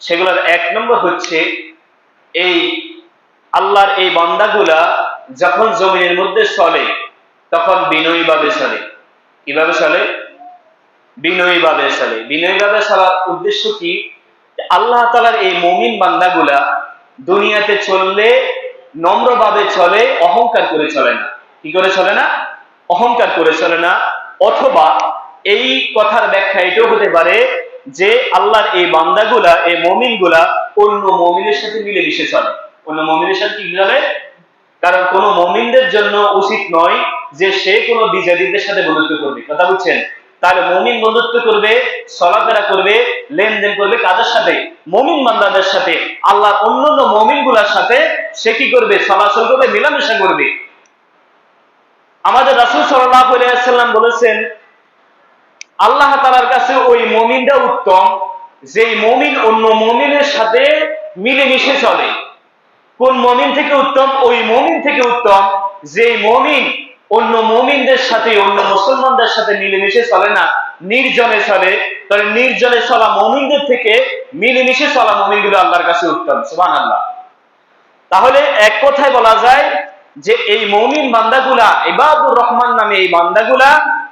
সেগুলোর এক নম্বর হচ্ছে এই আল্লাহর এই বান্দাগুলা যখন জমিনের মধ্যে চলে, তখন বিনয়ীভাবে চলে। কীভাবে চলে? বিনয়ীভাবে চলে। বিনয়ীভাবে চলার উদ্দেশ্য কি? আল্লাহ তালার এই মমিন বান্দাগুলা দুনিয়াতে চললে, নম্রভাবে চলে, অহংকার করে চলে না। কি করে চলে না? অহংকার করে চলে না। অথবা এই কথার ব্যাখ্যা এটাও হতে পারে যে আল্লাহর এই বান্দাগুলা, এই মমিনগুলা অন্য মমিনের সাথে মিলেমিশে চলে। অন্য মমিনের সাথে কি চলে? কারণ কোন মমিনদের জন্য উচিত নয় যে সে কোনো বিজাতিদের সাথে বন্ধুত্ব করবে। কথা বুঝছেন তাহলে মমিন বন্ধুত্ব করবে, চলাফেরা করবে, লেনদেন করবে কাদের সাথে? মমিন বান্দাদের সাথে। আল্লাহ অন্যান্য মমিনগুলার সাথে সে কি করবে? চলাচল করবে, মেলামেশা করবে। আমাদের রাসুল সাল্লাম বলেছেন আল্লাহ তালার কাছে ওই মমিনটা উত্তম যে মমিন অন্য মমিনের সাথে মিলেমিশে চলে। কোন মমিন থেকে উত্তম? ওই মমিন থেকে উত্তম যে মমিন অন্য মমিনদের সাথে, অন্য মুসলমানদের সাথে মিলেমিশে চলে না, নির্জনে চলে। তাহলে নির্জনে চলা মমিনদের থেকে মিলেমিশে চলা মমিনগুলো আল্লাহর কাছে উত্তম সুবান আল্লাহ তাহলে এক কথায় বলা যায় যে, এই মমিন বান্দাগুলা, ইবাদুর রহমান নামে এই বান্দাগুলা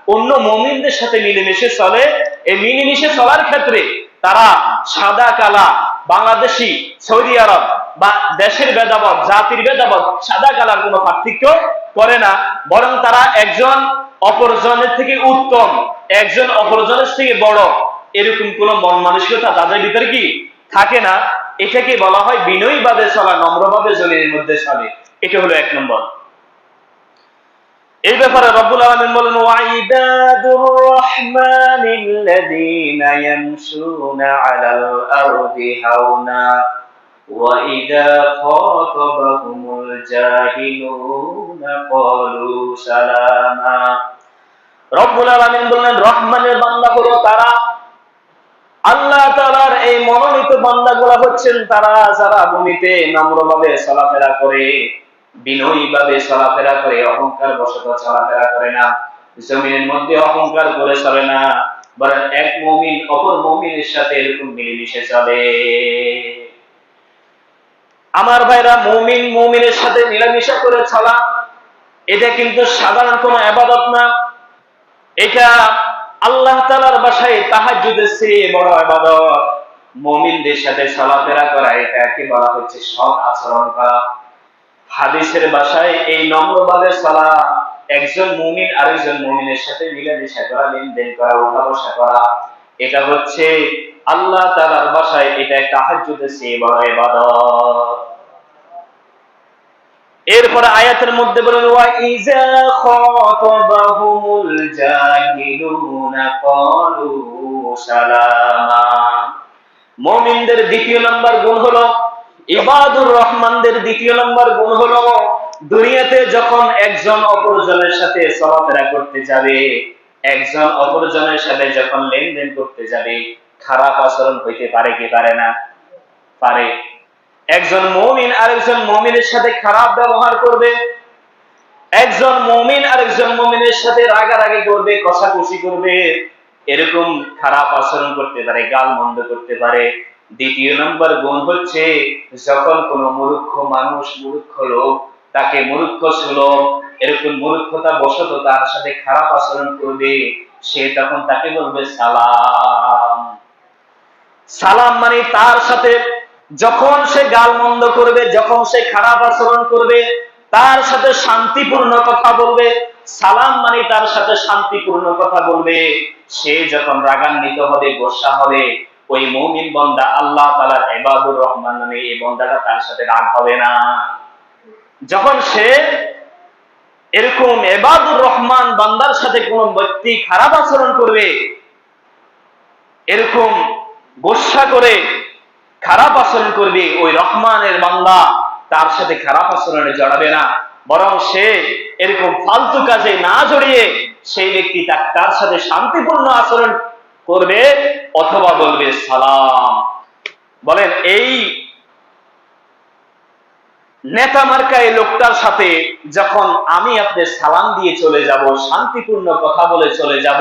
অন্য মমিনদের সাথে মিলেমিশে চলে। এই মিলেমিশে চলার ক্ষেত্রে তারা সাদা কালা, বাংলাদেশি, সৌদি আরব বা দেশের ভেদাভেদ, জাতির ভেদাভেদ সাদা কালার কোনো পার্থক্য করে না। বরং তারা একজন অপরজনের থেকে উত্তম, একজন অপরজনের থেকে বড়। এরকম কোন মন মানসিকতা তাদের ভিতরে কি থাকে না? এটাকে বলা হয় বিনয়ীভাবে চলা, নম্রভাবে জমিনের মধ্যে চলে। এটা হলো এক নম্বর। এই ব্যাপারে রব্বুল আলামিন বলেন ওয়াইবাদুর রহমানিল্লাযীনা ইয়ামশুনা আলাল আরদি হাওনা وإذا خاطبهم الجاهلون قالوا سلاما রব্বুল আলামিন বললেন রহমানের বান্দাগুলো তারা আল্লাহ তাআলার এই মনোনীত বান্দাগুলো হচ্ছেন তারা যারা ভূমিতে নম্রভাবে চলাফেরা করে চলাফেরা করে, অহংকার চলাফেরা করে না। জমিনের মধ্যে অহংকার করে চলে না, বরং এক মমিন অপর মমিনের সাথে এরকম মিলেমিশে চলে। আমার ভাইরা, মমিন মমিনের সাথে মিলামিশা করে চলা, এটা কিন্তু সাধারণ কোনো আবাদত না। এটা আল্লাহ তালার বাসায় তাহাজুদের চেয়ে বড় আবাদত। মমিনদের সাথে চলাফেরা করা, এটা এটাকে বলা হচ্ছে সৎ আচরণ করা হাদিসের বাসায় এই নম্রভাবে চলা একজন মুমিন আরেকজন মুমিনের সাথে মিলামিশা করা, লেনদেন করা উঠা বসা করা, এটা হচ্ছে আল্লাহ তালার বাসায় এটা তাহাজুদের চেয়ে বড় ইবাদত। এরপরে আয়াতের মধ্যে বলেন, ওয়া ইজা খাতাবাহুমুল জাহিলুনা ক্বালু সালামা। মুমিনদের দ্বিতীয় নাম্বার গুণ হলো ইবাদুর রহমানদের দ্বিতীয় নাম্বার গুণ হলো দুনিয়াতে যখন একজন অপরজনের সাথে চলাফেরা করতে যাবে, একজন অপরজনের সাথে যখন লেনদেন করতে যাবে, খারাপ আচরণ হইতে পারে কি পারে না? পারে। একজন মমিন আরেকজন মমিনের সাথে খারাপ ব্যবহার করবে, একজন মমিন আরেকজন মমিনের সাথে রাগারাগি করবে, কষাকষি করবে, এরকম খারাপ আচরণ করতে পারে গাল মন্দ করতে পারে দ্বিতীয় নম্বর গুণ হচ্ছে, যখন কোনো মূর্খ মানুষ, মূর্খ লোক তাকে মূর্খ সুলভ এরকম মূর্খতা বশত তার সাথে খারাপ আচরণ করবে, সে তখন তাকে বলবে সালাম। সালাম মানে তার সাথে যখন সে গাল মন্দ করবে, যখন সে খারাপ আচরণ করবে, তার সাথে শান্তিপূর্ণ কথা বলবে। সালাম মানে তার সাথে শান্তিপূর্ণ কথা বলবে। সে যখন রাগান্বিত হবে, গোসা হবে ওই মৌমিন বন্দা আল্লাহ তালার এবাদুর রহমান নামে এই বন্দাটা তার সাথে রাগ হবে না। যখন সে এরকম এবাদুর রহমান বান্দার সাথে কোন ব্যক্তি খারাপ আচরণ করবে, এরকম গোসা করে খারাপ আচরণ করবে, ওই রহমানের বান্দা তার সাথে খারাপ আচরণে জড়াবে না। বরং সে এরকম ফালতু কাজে না জড়িয়ে সেই ব্যক্তি তার সাথে শান্তিপূর্ণ আচরণ করবে অথবা বলবে সালাম। বলেন, এই নেতা মার্কা এই লোকটার সাথে যখন আমি আপনার সালাম দিয়ে চলে যাব, শান্তিপূর্ণ কথা বলে চলে যাব,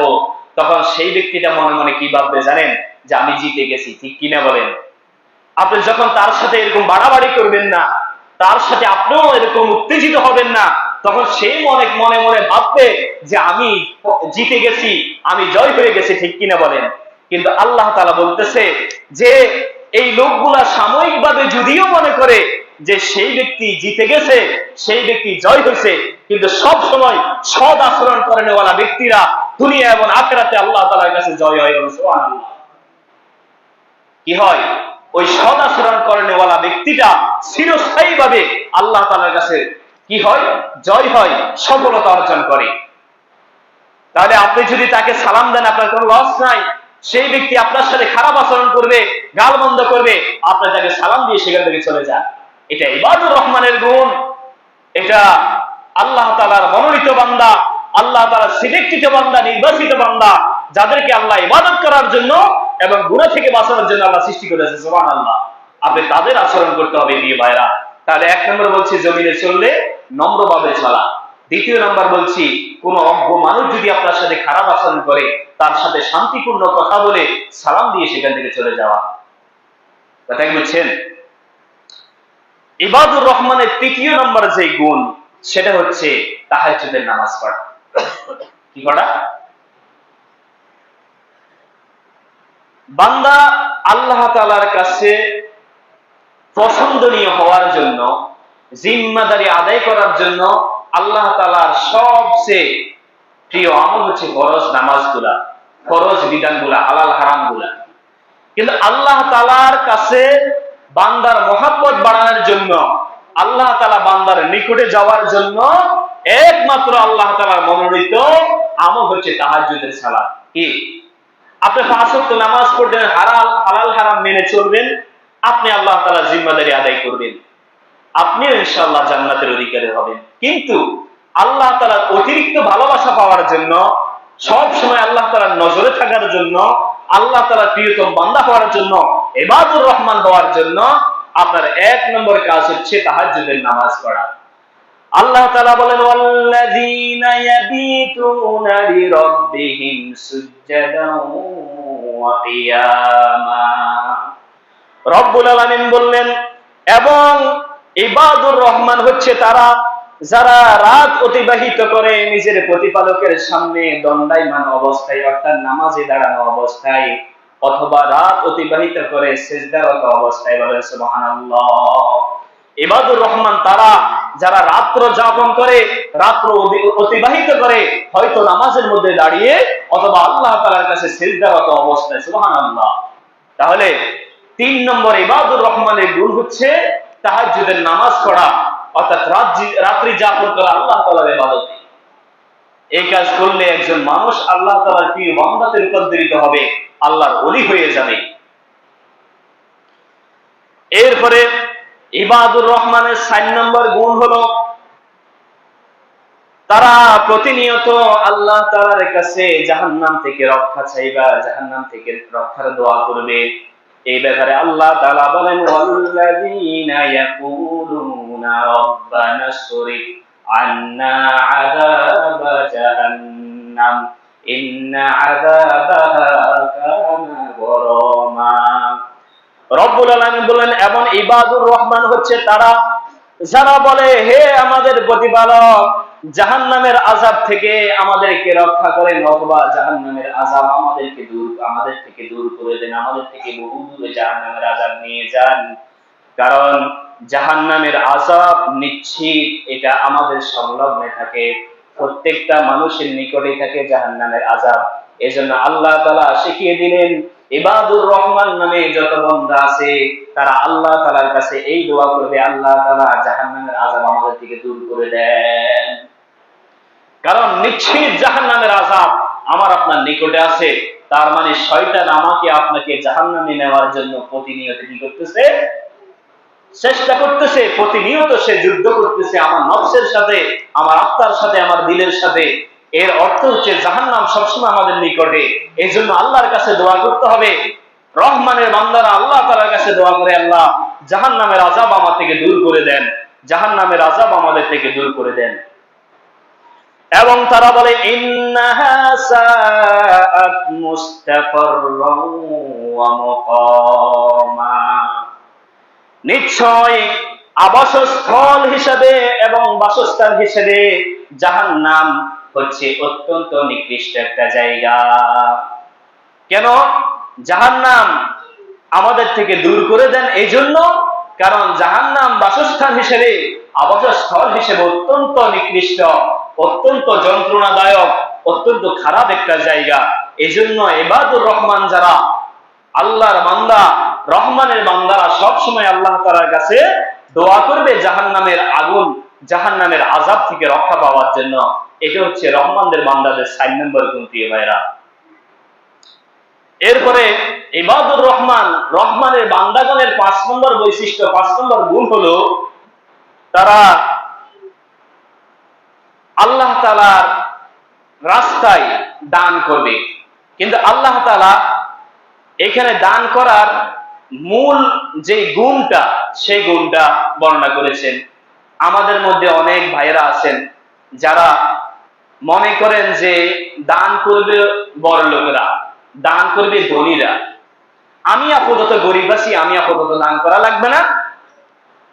তখন সেই ব্যক্তিটা মনে মনে কি ভাববে জানেন? যে আমি জিতে গেছি, ঠিক কিনা বলেন? আপনি যখন তার সাথে এরকম বাড়াবাড়ি করবেন না, তার সাথে আপনিও এরকম উত্তেজিত হবেন না তখন সে মনে মনে মনে ভাববে যে আমি জিতে গেছি, আমি জয় হয়ে গেছি, ঠিক কিনা বলেন কিন্তু আল্লাহ তালা বলতেছে যে এই লোকগুলা সাময়িকভাবে যদিও মনে করে যে সেই ব্যক্তি জিতে গেছে, সেই ব্যক্তি জয় হয়েছে, কিন্তু সব সময় সদ আচরণ করে নেওয়ালা ব্যক্তিরা দুনিয়া এবং আখেরাতে আল্লাহ তালার কাছে জয় হয়। কি হয় ওই সদ আচরণ করে নেওয়ালা ব্যক্তিটা চিরস্থায়ী ভাবে আল্লাহ তালার কাছে কি হয়? জয় হয়, সফলতা অর্জন করে। তাহলে আপনি যদি তাকে সালাম দেন, আপনার কোনো লস নাই। সেই ব্যক্তি আপনার সাথে খারাপ আচরণ করবে গাল বন্ধ করবে, আপনি তাকে সালাম দিয়ে সেখান থেকে চলে যান। এটা ইবাদুর রহমানের গুণ। এটা আল্লাহ তালার মনোনীত বান্দা, আল্লাহ তালার সিলেক্টিত বান্দা, নির্বাচিত বান্দা, যাদেরকে আল্লাহ ইবাদত করার জন্য এবং গুণা থেকে বাঁচানোর জন্য আল্লাহ সৃষ্টি করেছে সোমান আল্লাহ আপনি তাদের আচরণ করতে হবে দিয়ে ভাইরা তাহলে এক নম্বর বলছি, জমিনে চললে নম্রভাবে চলা। দ্বিতীয় নাম্বার বলছি, কোন অজ্ঞ মানুষ যদি আপনার সাথে খারাপ আচরণ করে, তার সাথে শান্তিপূর্ণ কথা বলে সালাম দিয়ে সেখান থেকে চলে যাওয়া। কথা বুঝছেন? ইবাদুর রহমানের তৃতীয় নম্বর যে গুণ, সেটা হচ্ছে তাহাজ্জুদের নামাজ পড়া। কি করা বান্দা আল্লাহ তাআলার কাছে পছন্দনীয় হওয়ার জন্য জিম্মাদারি আদায় করার জন্য আল্লাহ তালার সবচেয়ে প্রিয় আমল হচ্ছে ফরজ নামাজগুলা, ফরজ বিধানগুলা, হালাল হারামগুলা। কিন্তু আল্লাহ তালার কাছে বান্দার মহাব্বত বাড়ানোর জন্য, আল্লাহ তালা বান্দার নিকটে যাওয়ার জন্য একমাত্র আল্লাহ তালার মনোনীত আমল হচ্ছে তাহাজুদের সালাত। কি? আপনি ফাঁসক্ত নামাজ পড়বেন, হারাল, হালাল, হারাম মেনে চলবেন, আপনি আল্লাহ তালা জিম্মাদারি আদায় করবেন। আপনিও ইনশাআল্লাহ জান্নাতের অধিকারী হবেন। কিন্তু আল্লাহ তালার অতিরিক্ত ভালোবাসা পাওয়ার জন্য, সব সময় আল্লাহ তালার নজরে থাকার জন্য, আল্লাহ তালার প্রিয়তম বান্দা হওয়ার জন্য, এবাদুর রহমান হওয়ার জন্য আপনার এক নম্বর কাজ হচ্ছে তাহাজ্জুদের নামাজ পড়া। আল্লাহ তাআলা বলেন রব্বুল আলামিন বললেন, এবং ইবাদুর রহমান হচ্ছে তারা যারা রাত অতিবাহিত করে নিজের প্রতিপালকের সামনে দণ্ডায়মান অবস্থায়, অর্থাৎ নামাজে দাঁড়ানো অবস্থায়, অথবা রাত অতিবাহিত করে সেজদারত অবস্থায় বলেন সুবহানাল্লাহ। ইবাদুর রহমান তারা যারা রাত্র যাপন করে, রাত্র অতিবাহিত করে, হয়তো নামাজের মধ্যে দাঁড়িয়ে অথবা আল্লাহ তাআলার কাছে সেজদারত অবস্থায়, সুবহানাল্লাহ। তাহলে তিন নম্বর ইবাদুর রহমানের গুণ হচ্ছে তাহাজ্জুদের নামাজ পড়া, অর্থাৎ রাত্রি- রাত্রি যাপন করা আল্লাহ তাআলার ইবাদতে। এই কাজ করলে একজন মানুষ আল্লাহ তাআলার প্রিয় বান্দাতে রূপান্তরিত হবে, আল্লাহর ওলি হয়ে যাবে। এরপরে ইবাদুর রহমানের সাইন নম্বর গুণ হলো, তারা প্রতিনিয়ত আল্লাহ তাআলার কাছে জাহান্নাম থেকে রক্ষা চাইবা, জাহান্নাম থেকে রক্ষার দোয়া করবে। এই ব্যাপারে আল্লাহ বলেন, ওয়াল্লাযীনা ইয়াকুলুনা আন্না আযাবা জাহান্নাম, ইন্না আযাবাহা কানা রব্বুল আলামিন বলেন এবং ইবাদুর রহমান হচ্ছে তারা, যারা বলে, হে আমাদের প্রতিপালক জাহান্নামের আযাব থেকে আমাদেরকে রক্ষা করেন, অথবা জাহান্নামের আযাব আমাদেরকে দূর, আমাদের থেকে দূর করে দেন, আমাদের থেকে বহু দূরে জাহান্নামের আযাব নিয়ে যান। কারণ জাহান্নামের আযাব নিশ্চিত এটা আমাদের সংলগ্নে থাকে, প্রত্যেকটা মানুষের নিকটে থাকে জাহান্নামের আযাব। এজন্য আল্লাহ তাআলা শিখিয়ে দিলেন, ইবাদুর রহমান নামে যত বান্দা আছে, তারা আল্লাহ তাআলার কাছে এই দোয়া করবে, আল্লাহ তাআলা জাহান্নামের আযাব আমাদের থেকে দূর করে দেন। কারণ নিশ্চিত জাহান্নামের আযাব আমার আপনার নিকটে আছে। তার মানে শয়তান আমাকে আপনাকে জাহান্নামে নেওয়ার জন্য প্রতিনিয়ত কি করতেছে? চেষ্টা করতেছে, প্রতিনিয়ত সে যুদ্ধ করতেছে, আমার নফসের সাথে, আমার আত্মার সাথে, আমার দিলের সাথে। এর অর্থ হচ্ছে জাহান্নাম সবসময় আমাদের নিকটে। এই জন্য আল্লাহর কাছে দোয়া করতে হবে। রহমানের বান্দারা আল্লাহ তালার কাছে দোয়া করে, আল্লাহ, জাহান্নামের আজাব আমার থেকে দূর করে দেন। জাহান্নামের আজাব আমাদের থেকে দূর করে দেন। এবং তারা বলে নিশ্চয় আবাসস্থল হিসাবে এবং বাসস্থান হিসেবে যাহার জাহান্নাম হচ্ছে অত্যন্ত নিকৃষ্ট একটা জায়গা। কেন? যাহার জাহান্নাম আমাদের থেকে দূর করে দেন এই জন্য কারণ জাহান্নাম বাসস্থান হিসেবে, আবাসস্থল হিসেবে অত্যন্ত নিকৃষ্ট। অত্যন্ত যন্ত্রণাদায়ক, অত্যন্ত খারাপ একটা জায়গা। এই জন্য এবাদুর রহমান যারা আল্লাহর বান্দা, রহমানের বান্দারা সব সময় আল্লাহ তাআলার কাছে দোয়া করবে জাহান্নামের আগুন, জাহান্নামের আজাব থেকে রক্ষা পাওয়ার জন্য। এটা হচ্ছে রহমানদের বান্দাদের সাইন নম্বর গুণ ভাইরা। এরপরে ইবাদুর রহমান, রহমানের বান্দাগণের পাঁচ নম্বর বৈশিষ্ট্য, পাঁচ নম্বর গুণ হলো তারা আল্লাহ তালার রাস্তায় দান করবে। কিন্তু আল্লাহ তালা এখানে দান করার মূল যে গুণটা, সেই গুণটা বর্ণনা করেছেন। আমাদের মধ্যে অনেক ভাইরা আছেন যারা মনে করেন যে দান করবে বড় লোকেরা, দান করবে ধনীরা। আমি আপাতত গরিব আছি, আমি আপাতত দান করা লাগবে না।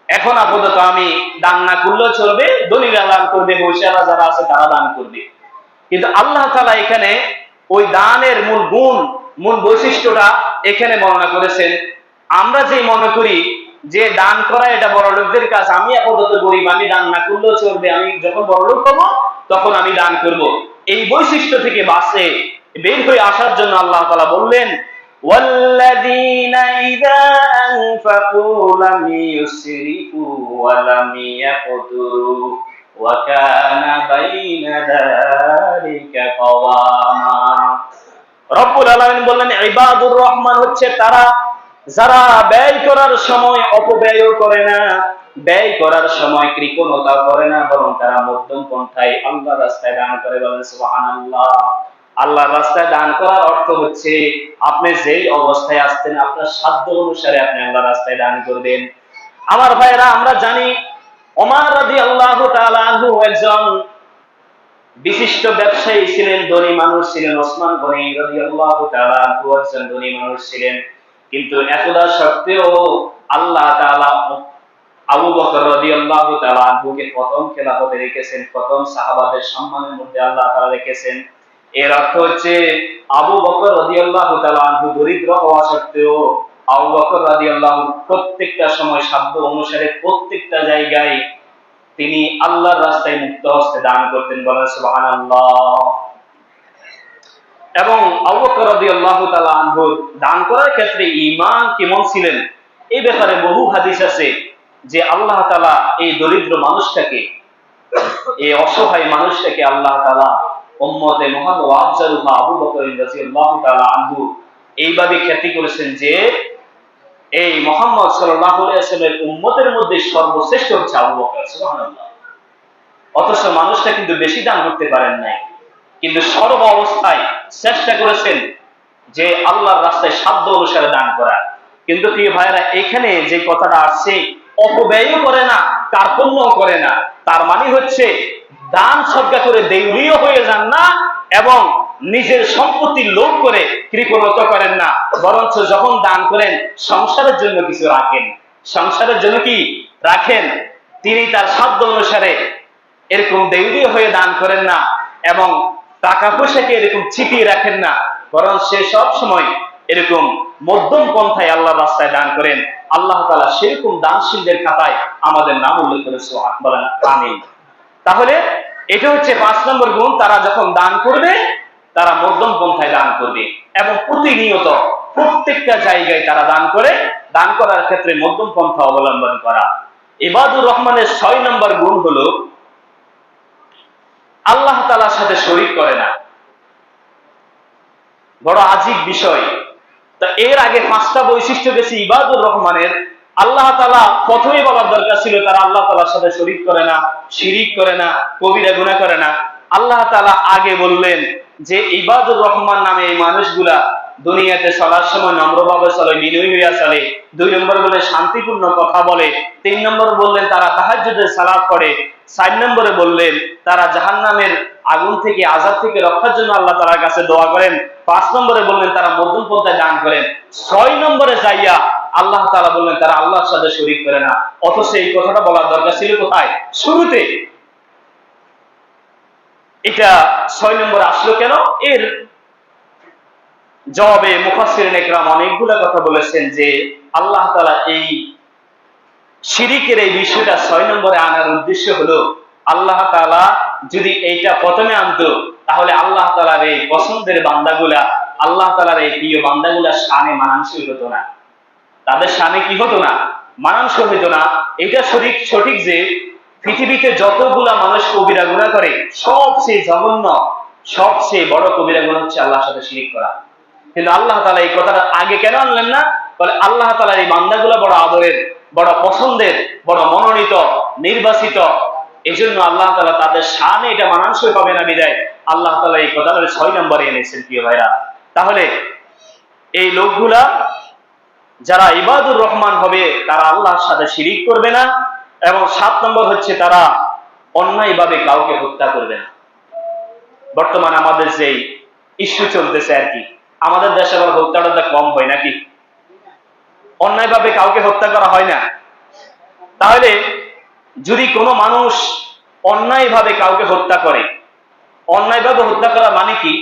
এখন আপাতত আমি দান না করলেও চলবে ধনীরা দান করবে মহিষারা যারা আছে তারা দান করবে। কিন্তু আল্লাহ তালা এখানে ওই দানের মূল গুণ, মূল বৈশিষ্ট্যটা এখানে বর্ণনা করেছেন। আমরা যে মনে করি যে দান করা এটা বড় লোকদের কাজ, আমি আপাতত গরিব, আমি দান না করলেও চলবে, আমি যখন বড় লোক হব তখন আমি দান করব। এই বৈশিষ্ট্য থেকে বাসে বের হয়ে আসার জন্য আল্লাহ তালা বললেন والذين إذا أنفقوا لم يسرفوا ولم يقتروا وكان بين ذلك قواما রব্বুল আলামিন বললেন ইবাদুর রহমান হচ্ছে তারা যারা ব্যয় করার সময় অপব্যয়ও করে না ব্যয় করার সময় কৃপণতা করে না বরং তারা মধ্যম পন্থায় আল্লাহ রাস্তায় দান করে বলেন সুবহানাল্লাহ আল্লাহর রাস্তায় দান করার অর্থ হচ্ছে আপনি যেই অবস্থায় আসতেন আপনার সাধ্য অনুসারে আপনি আল্লাহ রাস্তায় দান করবেন। আমার ভাইরা আমরা জানি ওমর রাদিয়াল্লাহু তাআলা আনহু একজন বিশিষ্ট ব্যবসায়ী ছিলেন, ধনী মানুষ ছিলেন, ওসমান গনি রাদিয়াল্লাহু তাআলা আনহু একজন ধনী মানুষ ছিলেন। কিন্তু এতটা সত্ত্বেও আল্লাহ তাআলা আবু বকর রাদিয়াল্লাহু তাআলা আনহুকে প্রথম খেলাফতে রেখেছেন, প্রথম সাহাবাদের সম্মানের মধ্যে আল্লাহ তাআলা রেখেছেন। এর অর্থ হচ্ছে আবু বকর রাদিয়াল্লাহু তাআলা দরিদ্র হওয়া সত্ত্বেও আবু বকর রাদিয়াল্লাহু প্রত্যেকটা সময় শব্দ অনুসারে প্রত্যেকটা জায়গায় তিনি আল্লাহর রাস্তায় মুক্ত হস্তে দান করতেন বলেন এবং আবু বকর দান করার ক্ষেত্রে ঈমান কেমন ছিলেন? এই ব্যাপারে বহু হাদিস আছে যে আল্লাহ তাআলা এই দরিদ্র মানুষটাকে, এই অসহায় মানুষটাকে আল্লাহ তাআলা উম্মতে মহান ওয়াবজারুহা আবু বকর রাদিয়াল্লাহু তাআলা আনহু এইভাবে খ্যাতি করেছেন যে এই মোহাম্মদ সাল্লাল্লাহু আলাইহি ওয়াসাল্লামের উম্মতের মধ্যে সর্বশ্রেষ্ঠ হচ্ছে আবু বকর, সুবহানাল্লাহ। অথচ মানুষটা কিন্তু বেশি দান করতে পারেন নাই। কিন্তু সর্ব অবস্থায় চেষ্টা করেছেন যে আল্লাহর রাস্তায় সাধ্য অনুসারে দান করা কিন্তু প্রিয় ভাইরা এখানে যে কথাটা আসছে, অপব্যয়ও করে না, কার্পণ্যও করে না। তার মানে হচ্ছে দান সজ্ঞা করে দেউলিও হয়ে যান না এবং নিজের সম্পত্তির লোভ করে কৃপণত করেন না। বরঞ্চ যখন দান করেন, সংসারের জন্য কিছু রাখেন। সংসারের জন্য কি? রাখেন। তিনি তার সাধ্য অনুসারে এরকম দেউলি হয়ে দান করেন না এবং টাকা পয়সাকে এরকম ছিটিয়ে রাখেন না। বরং সে সব সময় এরকম মধ্যম পন্থায় আল্লাহ রাস্তায় দান করেন। আল্লাহ তালা সেরকম দানশীলদের খাতায় আমাদের নাম উল্লেখ করে বলেন, আমিন। তাহলে এটা হচ্ছে পাঁচ নম্বর গুণ, তারা যখন দান করবে, তারা মধ্যম পন্থায় দান করবে। এবং প্রতিনিয়ত প্রত্যেকটা জায়গায় তারা দান করে, দান করার ক্ষেত্রে মধ্যম পন্থা অবলম্বন করা। ইবাদুর রহমানের ছয় নম্বর গুণ হলো, আল্লাহ তালার সাথে শরিক করে না। বড় আজিব বিষয়। তা এর আগে পাঁচটা বৈশিষ্ট্য গেছে ইবাদুর রহমানের। আল্লাহ তালা প্রথমে বলার দরকার ছিল তারা আল্লাহ তালার সাথে শরিক করে না, শিরিক করে না, কবিরা গুণা করে না। আল্লাহ তালা আগে বললেন যে ইবাদুর রহমান নামে এই মানুষগুলা দুনিয়াতে চলার সময় নম্রভাবে চলে, বিনয়ী হইয়া চলে। দুই নম্বর বলে শান্তিপূর্ণ কথা বলে। তিন নম্বর বললেন তারা তাহাজ্জুদের সালাদ করে চার নম্বরে বললেন তারা জাহান্নামের আগুন থেকে আজাদ থেকে রক্ষার জন্য আল্লাহ তালার কাছে দোয়া করেন। পাঁচ নম্বরে বললেন তারা মধ্যম পন্থায় দান করেন। ছয় নম্বরে যাইয়া আল্লাহ তাআলা বললেন, তারা আল্লাহর সাথে শরীক করে না। অথচ এই কথাটা বলার দরকার ছিল কোথায়? শুরুতে। এটা ছয় নম্বর আসলো কেন? এর জবাবে মুফাসসিরিন একরাম অনেকগুলো কথা বলেছেন যে আল্লাহ তাআলা এই শিরিকের এই বিষয়টা ছয় নম্বরে আনার উদ্দেশ্য হলো, আল্লাহ তাআলা যদি এইটা প্রথমে আনতো, তাহলে আল্লাহ তাআলার এই পছন্দের বান্দাগুলা, আল্লাহ তাআলার এই প্রিয় বান্দাগুলা শানে মানানসই হতো না। তাদের শানে কি হতো না? মানানসই হতো না। এটা সঠিক সঠিক যে পৃথিবীতে যতগুলা মানুষ কবিরা গুণা করে, সবচেয়ে জঘন্য, সবচেয়ে বড় কবিরা গুণা হচ্ছে আল্লাহর সাথে শিরিক করা। কিন্তু আল্লাহ তাআলা এই কথাটা আগে কেন আনলেন না? বলে আল্লাহ তাআলার এই বান্দাগুলা বড় আদরের, বড় পছন্দের, বড় মনোনীত, নির্বাচিত। এই জন্য আল্লাহ তালা তাদের সামনে এটা মানানসই হবে না বিদায়। আল্লাহ তালা এই কথাটা ছয় নম্বরে এনেছেন প্রিয় ভাইরা। তাহলে এই লোকগুলা যারা ইবাদুর রহমান হবে, তারা আল্লাহর সাথে শিরিক করবে না। এবং সাত নম্বর হচ্ছে তারা অন্যায়ভাবে কাউকে হত্যা করবে না। বর্তমানে আমাদের যে ইস্যু চলতেছে আর কি, আমাদের দেশে আবার হত্যাটা কম হয় নাকি? অন্যায়ভাবে কাউকে হত্যা করা হয় না। তাহলে যদি কোনো মানুষ অন্যায়ভাবে কাউকে হত্যা করে, অন্যায়ভাবে হত্যা করা মানে কি?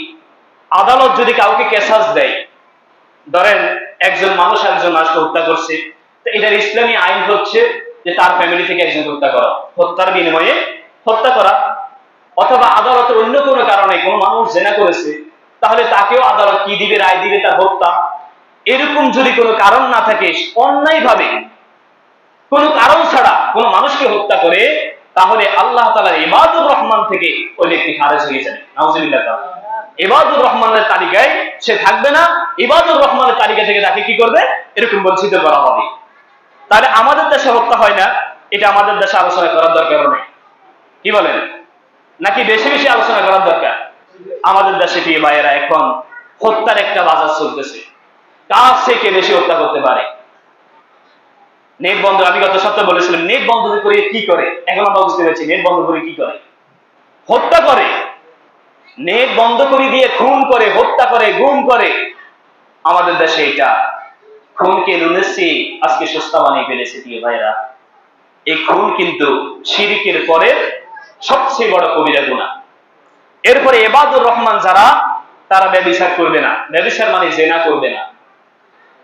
আদালত যদি কাউকে কেসাস দেয়, ধরেন একজন মানুষ একজন মানুষকে হত্যা করছে। তো এটার ইসলামী আইন হচ্ছে যে তার ফ্যামিলি থেকে একজন হত্যা করা। হত্যার বিনিময়ে হত্যা করা। অথবা আদালতের অন্য কোনো কারণে কোনো মানুষ জেনা করেছে, তাহলে তাকেও আদালত কি দিবে, রায় দিবে তার হত্যা? এরকম যদি কোনো কারণ না থাকে অন্যায় ভাবে কোনো কারণ ছাড়া কোনো মানুষকে হত্যা করে, তাহলে আল্লাহ তালার ইবাদুর রহমান থেকে ওই ব্যক্তি খারেজ হয়ে যাবে। নাউজুবিল্লাহ ইবাদুর রহমানের তালিকায় সে থাকবে না, ইবাদুর রহমানের তালিকা থেকে তাকে কি করবে? এরকম বঞ্চিত করা হবে। তাহলে আমাদের দেশে হত্যা হয় না, এটা আমাদের দেশে আলোচনা করার দরকার নেই। কি বলেন? নাকি বেশি বেশি আলোচনা করার দরকার? আমাদের দেশে কি ভাইয়েরা, এখন হত্যার একটা বাজার চলতেছে। কার থেকে বেশি হত্যা করতে পারে? নেট বন্ধ, আমি গত সপ্তাহে বলেছিলাম, নেট বন্ধ করে কি করে? এখন আমরা বুঝতে পারছি, নেট বন্ধ করে কি করে? হত্যা করে। নেট বন্ধ করে দিয়ে খুন করে, হত্যা করে, গুম করে। আমাদের দেশে এটা। খুনকে নুনেসি আজকে সস্তা বানিয়ে ফেলেছে দিয়ে ভাইরা এই খুন কিন্তু শিরিকের পরে সবচেয়ে বড় কবিরা গুণা এরপরে এবাদুর রহমান যারা, তারা ব্যবচার করবে না। ব্যবচার মানে জেনা করবে না।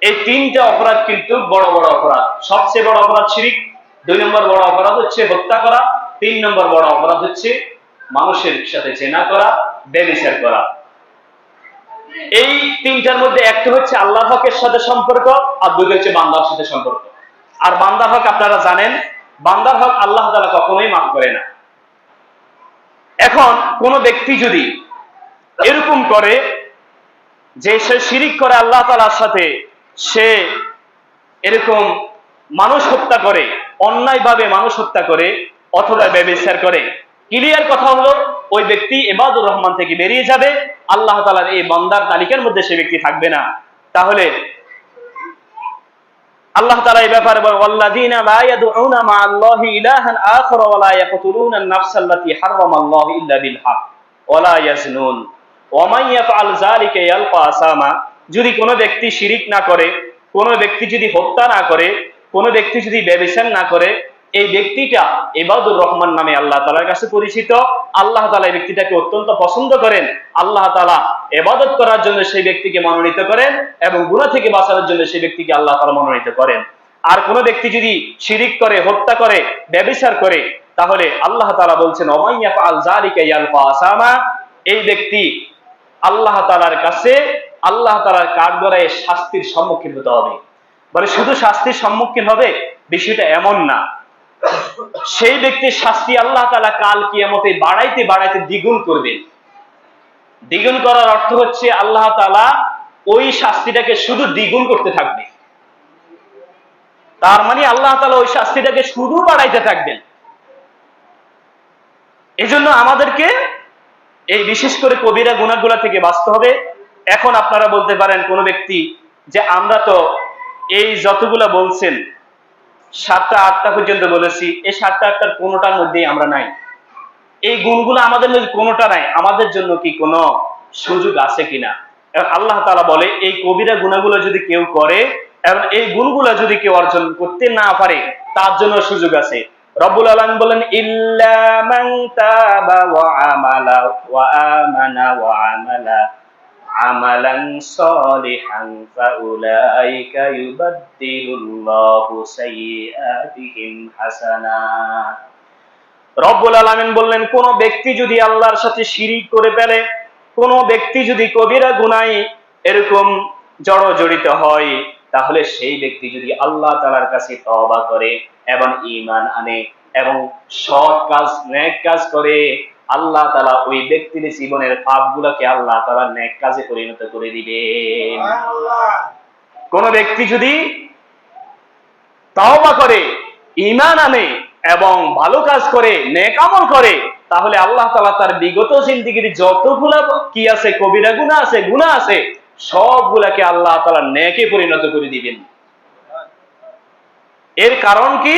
এই তিনটা অপরাধ কিন্তু বড় বড় অপরাধ। সবচেয়ে বড় অপরাধ শিরিক, দুই নম্বর বড় অপরাধ হচ্ছে হত্যা করা, তিন নম্বর বড় অপরাধ হচ্ছে মানুষের সাথে জেনা করা, ব্যবচার করা। এই তিনটার মধ্যে একটা হচ্ছে আল্লাহ হকের সাথে সম্পর্ক, আর দুটো হচ্ছে বান্দার সাথে সম্পর্ক। আর বান্দার হক আপনারা জানেন, বান্দার হক আল্লাহ তালা কখনোই মাফ করে না। এখন কোন ব্যক্তি যদি এরকম করে যে সে শিরিক করে আল্লাহ তালার সাথে, সে এরকম মানুষ হত্যা করে, অন্যায়ভাবে মানুষ হত্যা করে, অথবা ব্যবচার করে ক্লিয়ার কথা হলো, ওই ব্যক্তি এবাদুর রহমান থেকে বেরিয়ে যাবে, আল্লাহ তালার এই বন্দার তালিকার মধ্যে সে ব্যক্তি থাকবে না। তাহলে আল্লাহ তাআলা এই ব্যাপারে মা আল্লাহি ইলাহান আখারা ওয়া লা ইয়াকতুলুনা আন-নাফসা আল্লাহু ইল্লা বিল হক, ওয়া লা ইয়াজনুন, ওয়া মান ইয়াফআল যালিকা ইয়ালকা আসামা। যদি কোনো ব্যক্তি শিরিক না করে, কোনো ব্যক্তি যদি হত্যা না করে, কোনো ব্যক্তি যদি ব্যভিচার না করে এই ব্যক্তিটা ইবাদুর রহমান নামে আল্লাহ তালার কাছে পরিচিত। আল্লাহ তালা এই ব্যক্তিটাকে অত্যন্ত পছন্দ করেন। আল্লাহ তালা এবাদত করার জন্য সেই ব্যক্তিকে মনোনীত করেন এবং গুণা থেকে বাঁচানোর জন্য সেই ব্যক্তিকে আল্লাহ তালা মনোনীত করেন। আর কোন ব্যক্তি যদি শিরিক করে, হত্যা করে, ব্যবিচার করে, তাহলে আল্লাহ তালা বলছেন এই ব্যক্তি আল্লাহ তালার কাছে, আল্লাহ তালার কাঠগড়ায় শাস্তির সম্মুখীন হতে হবে। বলে শুধু শাস্তির সম্মুখীন হবে? বিষয়টা এমন না। সেই ব্যক্তির শাস্তি আল্লাহ তালা কাল কিয়ামতে বাড়াইতে বাড়াইতে দ্বিগুণ করবেন। দ্বিগুণ করার অর্থ হচ্ছে আল্লাহ তালা ওই শাস্তিটাকে শুধু দ্বিগুণ করতে থাকবে তার মানে আল্লাহ তালা ওই শাস্তিটাকে শুধু বাড়াইতে থাকবেন। এজন্য আমাদেরকে এই বিশেষ করে কবিরা গুণাগুলা থেকে বাঁচতে হবে। এখন আপনারা বলতে পারেন কোন ব্যক্তি যে, আমরা তো এই যতগুলা বলছেন সাতটা, আটটা পর্যন্ত বলেছি। এই সাতটা, আটটার কোনোটার মধ্যেই আমরা নাই। এই গুণগুলো আমাদের মধ্যে কোনোটা নাই? আমাদের জন্য কি কোনো সুযোগ আছে কিনা? আল্লাহ তালা বলে, এই কবিরা গুণাগুলো যদি কেউ করে, এবং এই গুণগুলো যদি কেউ অর্জন করতে না পারে, তার জন্য সুযোগ আছে। রব্বুল আলামিন বলেন, ইল্লা মান তাবা ওয়া আমালা, ওয়া আমানা, ওয়া আমালা। আমালান সালিহান ফাউলাইকা ইউবাদদিলুল্লাহু সাইয়্যাতিহিম হাসানাত রব্বুল আলামিন বললেন, কোন ব্যক্তি যদি আল্লাহর সাথে শিরিক করে ফেলে, কোন ব্যক্তি যদি কবিরা গুনায় এরকম জড় জড়িত হয়, তাহলে সেই ব্যক্তি যদি আল্লাহ তাআলার কাছে তওবা করে এবং ঈমান আনে এবং সৎ কাজ, নেক কাজ করে আল্লাহ তালা ওই ব্যক্তির জীবনের পাপগুলোকে আল্লাহ তাআলা নেক কাজে পরিণত করে দিবেন। কোন ব্যক্তি যদি তাওবা করে ঈমান আনে এবং ভালো কাজ করে নেক আমল করে তাহলে আল্লাহ তাআলা তার বিগত জিন্দেগীর যতগুলা কি আছে কবিরা গুনাহ আছে গুনাহ আছে সবগুলাকে আল্লাহ তালা নেকে পরিণত করে দিবেন। এর কারণ কি?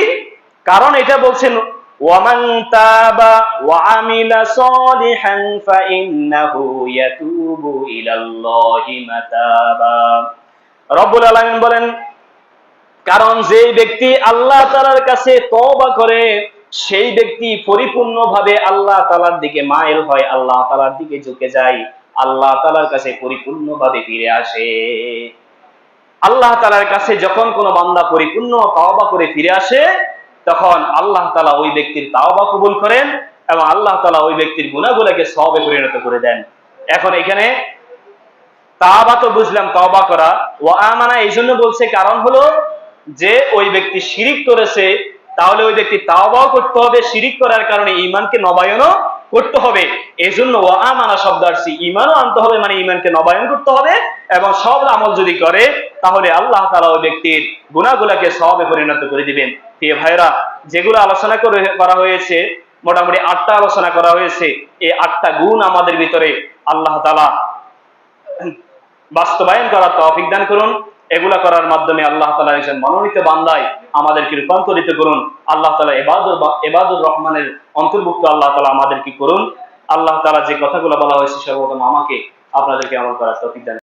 কারণ এটা বলছেন ওয়া আমিলা সলিহান ফাইন্নাহু ইয়াতুবু ইলাল্লাহি মাতাবা রব্বুল আলামিন বলেন, কারণ যে ব্যক্তি আল্লাহ তাআলার কাছে তওবা করে, সেই ব্যক্তি পরিপূর্ণভাবে আল্লাহ তাআলার দিকে মাইল হয়, আল্লাহ তাআলার দিকে ঝুঁকে যায়, আল্লাহ তাআলার কাছে পরিপূর্ণভাবে ফিরে আসে। আল্লাহ তাআলার কাছে যখন কোনো বান্দা পরিপূর্ণ তাওবা করে ফিরে আসে তখন আল্লাহ তাআলা ওই ব্যক্তির তাওবা কবুল করেন এবং আল্লাহ তাআলা ওই ব্যক্তির গুনাহগুলোকে সবে পরিণত করে দেন। এখন এখানে তাওবা তো বুঝলাম, তাওবা করা। ও আমানা এই জন্য বলছে কারণ হলো যে ওই ব্যক্তি শিরিক করেছে, তাহলে ওই ব্যক্তি তাওবাও করতে হবে। শিরিক করার কারণে ঈমানকে নবায়নও করতে হবে। এজন্য ও আমানা শব্দ আসছে, ঈমানও আনতে হবে মানে ঈমানকে নবায়ন করতে হবে এবং সব আমল যদি করে, তাহলে আল্লাহ তালা ওই ব্যক্তির গুনাহগুলোকে সবে পরিণত করে দিবেন। প্রিয় ভাইরা যেগুলো আলোচনা করে করা হয়েছে, মোটামুটি আটটা আলোচনা করা হয়েছে, এই আটটা গুণ আমাদের ভিতরে আল্লাহ তাআলা বাস্তবায়ন করার তৌফিক দান করুন। এগুলা করার মাধ্যমে আল্লাহ তাআলা একজন মনোনীত বান্দায় আমাদেরকে রূপান্তরিত করুন। আল্লাহ তালা এবাদুর এবাদুর রহমানের অন্তর্ভুক্ত আল্লাহ তাআলা আমাদেরকে করুন। আল্লাহ তালা যে কথাগুলো বলা হয়েছে, সর্বপ্রথম আমাকে আপনাদেরকে আমল করার তৌফিক দান